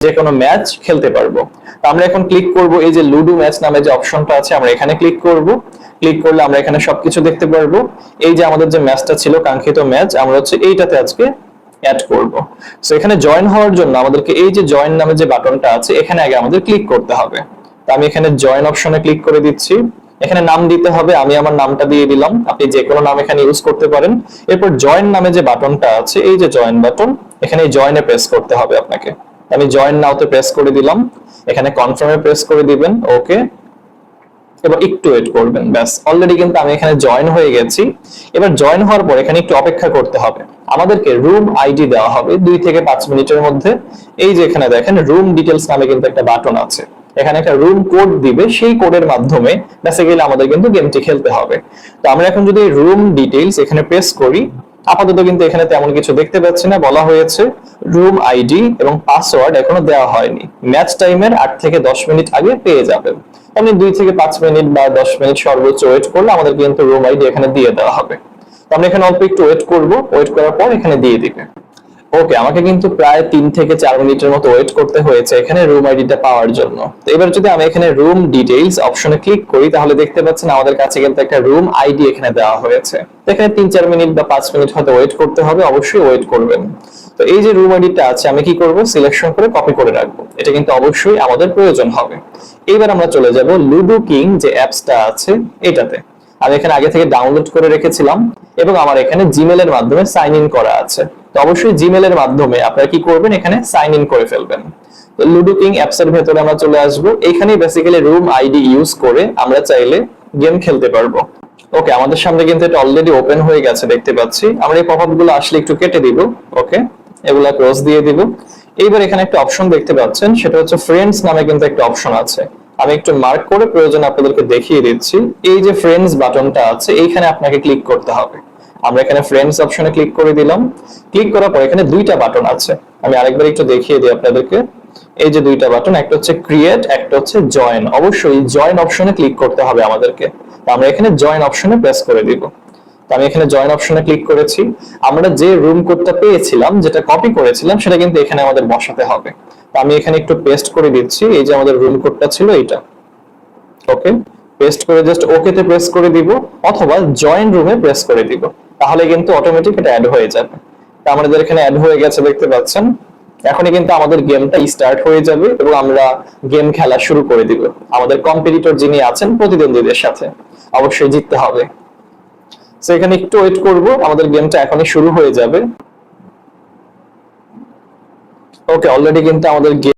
যে কোনো ম্যাচ খেলতে পারব। তো আমরা এখন ক্লিক করব, এই যে লুডো ম্যাচ নামে যে অপশনটা আছে, আমরা এখানে ক্লিক করব। ক্লিক করলে আমরা এখানে সবকিছু দেখতে পারব। এই যে আমাদের যে ম্যাচটা ছিল, কাঙ্ক্ষিত ম্যাচ আমরা হচ্ছে এইটাতে আজকে অ্যাড করব। সো এখানে জয়েন হওয়ার জন্য আমাদেরকে এই যে জয়েন নামে যে বাটনটা আছে, এখানে আগে আমাদের ক্লিক করতে হবে। তো আমি এখানে জয়েন অপশনে ক্লিক করে দিচ্ছি। এখানে নাম দিতে হবে, আমি আমার নামটা দিয়ে দিলাম। আপনি যে কোনো নাম এখানে ইউজ করতে পারেন। এরপর জয়েন নামে যে বাটনটা আছে, এই যে জয়েন বাটন এখানে জয়েনে প্রেস করতে হবে আপনাকে। আমি জয়েন নাওতে প্রেস করে দিলাম। এখানে কনফার্মে প্রেস করে দিবেন ওকে এবার একটু ওয়েট করবেন, ব্যাস। অলরেডি কিন্তু আমি এখানে জয়েন হয়ে গেছি। এবার জয়েন হওয়ার পর এখানে একটু অপেক্ষা করতে হবে। আমাদেরকে রুম আইডি দেওয়া হবে দুই থেকে পাঁচ মিনিটের মধ্যে। এই যে এখানে দেখেন রুম ডিটেলস নামে কিন্তু একটা বাটন আছে। এখানে একটা রুম কোড দিবে, সেই কোডের মাধ্যমে বেসিক্যালি আমাদের কিন্তু গেমটি খেলতে হবে। তো আমরা এখন যদি রুম ডিটেলস এখানে প্রেস করি আপাতত কিন্তু এখানে তেমন কিছু দেখতে পাচ্ছি না। বলা হয়েছে রুম আইডি এবং পাসওয়ার্ড এখনও দেওয়া হয়নি। ম্যাচ টাইমের আট থেকে দশ মিনিট আগে পেয়ে যাবেন। আপনি দুই থেকে পাঁচ মিনিট বা দশ মিনিট সর্বোচ্চ ওয়েট করলে আমাদের কিন্তু রুম আইডি এখানে দিয়ে দেওয়া হবে। আমরা এখানে অল্প একটু ওয়েট করব। ওয়েট করার পর এখানে দিয়ে দিবে। ওকে আমাকে কিন্তু প্রায় তিন থেকে চার মিনিটের মতো ওয়েট করতে হয়েছে এখানে রুম আইডিটা পাওয়ার জন্য। এবার যদি আমি এখানে রুম ডিটেইলস অপশনে ক্লিক করি, তাহলে দেখতে পাচ্ছেন আমাদের কাছে কিন্তু একটা রুম আইডি এখানে দেওয়া হয়েছে। এখানে তিন চার মিনিট বা পাঁচ মিনিট হয়তো ওয়েট করতে হবে, অবশ্যই ওয়েট করবেন। তো এই যে রুম আইডিটা আছে, আমি কি করব? সিলেকশন করে কপি করে রাখব। এটা কিন্তু অবশ্যই আমাদের প্রয়োজন হবে। এইবার আমরা চলে যাব লুডো কিং যে অ্যাপসটা আছে, এটাতে। আমি এখানে আগে থেকে ডাউনলোড করে রেখেছিলাম এবং আমার এখানে জিমেল এর মাধ্যমে সাইন ইন করা আছে। তো অবশ্যই জিমেল এর মাধ্যমে আপনারা কি করবেন? এখানে সাইন ইন করে ফেলবেন। তো লুডো কিং অ্যাপস এর ভেতরে আমরা চলে আসব। এখানেই বেসিক্যালি রুম আইডি ইউজ করে আমরা চাইলে গেম খেলতে পারব। ওকে আমাদের সামনে কিন্তু এটা অলরেডি ওপেন হয়ে গেছে, দেখতে পাচ্ছি। আমরা এই পপআপগুলো আসলে একটু কেটে দিব। ওকে এগুলা ক্রস দিয়ে দিব। এইবার এখানে একটা অপশন দেখতে পাচ্ছেন, সেটা হচ্ছে ফ্রেন্ডস নামে কিন্তু একটা অপশন আছে। আমি একটু মার্ক করে প্রয়োজন আপনাদেরকে দেখিয়ে দিচ্ছি। এই যে ফ্রেন্ডস বাটনটা আছে, এইখানে আপনাকে ক্লিক করতে হবে। আমরা এখানে ফ্রেন্ডস অপশনে ক্লিক করে দিলাম। ক্লিক করার পর এখানে দুইটা বাটন আছে। আমি আরেকবার একটু দেখিয়ে দিই আপনাদেরকে। এই যে দুইটা বাটন একটা হচ্ছে ক্রিয়েট একটা হচ্ছে জয়েন অবশ্যই জয়েন অপশনে ক্লিক করতে হবে আমাদেরকে। আমরা এখানে জয়েন অপশনে প্রেস করে দিব। আমি এখানে জয়েন অপশনে ক্লিক করেছি। আমরা যে রুম কোডটা পেয়েছিলাম, যেটা কপি করেছিলাম, সেটা কিন্তু এখানে আমাদের বসাতে হবে। আমি এখানে একটু পেস্ট করে দিচ্ছি। এই যে আমাদের রুম কোডটা ছিল এইটা। ওকে পেস্ট করে জাস্ট ওকে তে প্রেস করে দিব অথবা জয়েন রুমে প্রেস করে দিব। তাহলে কিন্তু অটোমেটিক এটা অ্যাড হয়ে যাবে। তো আমাদের এখানে অ্যাড হয়ে গেছে দেখতে পাচ্ছেন। এখনই কিন্তু আমাদের গেমটা স্টার্ট হয়ে যাবে এবং আমরা গেম খেলা শুরু করে দিব। আমাদের কম্পিটিটর যিনি আছেন প্রতিদ্বন্দ্বীদের সাথে। অবশ্যই জিততে হবে। সো এখানে একটু ওয়েট করব। আমাদের গেমটা এখনই শুরু হয়ে যাবে। ওকে অলরেডি কিন্তু আমাদের